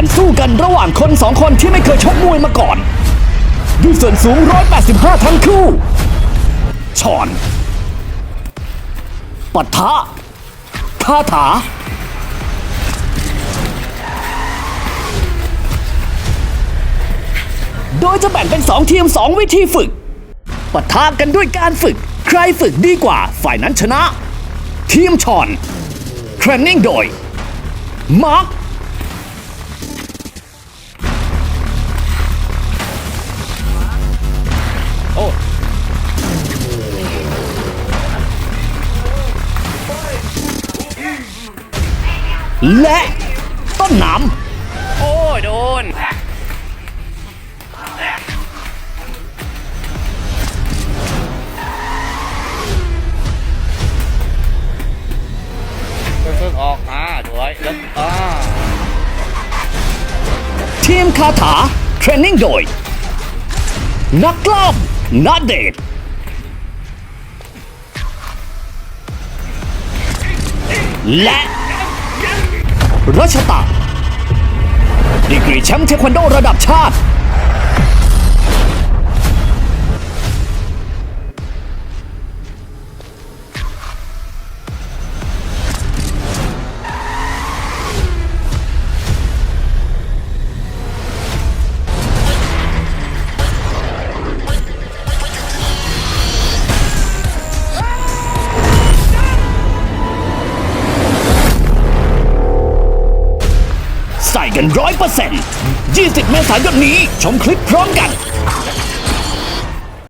การสู้กันระหว่างคนสองคนที่ไม่เคยชกมวยมาก่อน ด้วยส่วนสูง 185 ทั้งคู่ ชอนปะทะคาถา โดยจะแบ่งเป็น 2 ทีม 2 วิธีฝึกปะทะกันด้วยการฝึก ใครฝึกดีกว่าฝ่ายนั้นชนะ ทีมชอนเทรนนิ่งโดยมาร์ค และต้นน้โอ้ยโดน เพิ่งๆออกอ่าสวยแล้วอ่าำทีมคาถาเทรนนิ่งโดย นักกล้ามนาเดชน์และ รัชตะดีกรีแชมป์เทควันโดระดับชาติ ใส่กันร้อยเปอร์เซ็นต์20 เมษายนนี้ชมคลิปพร้อมกัน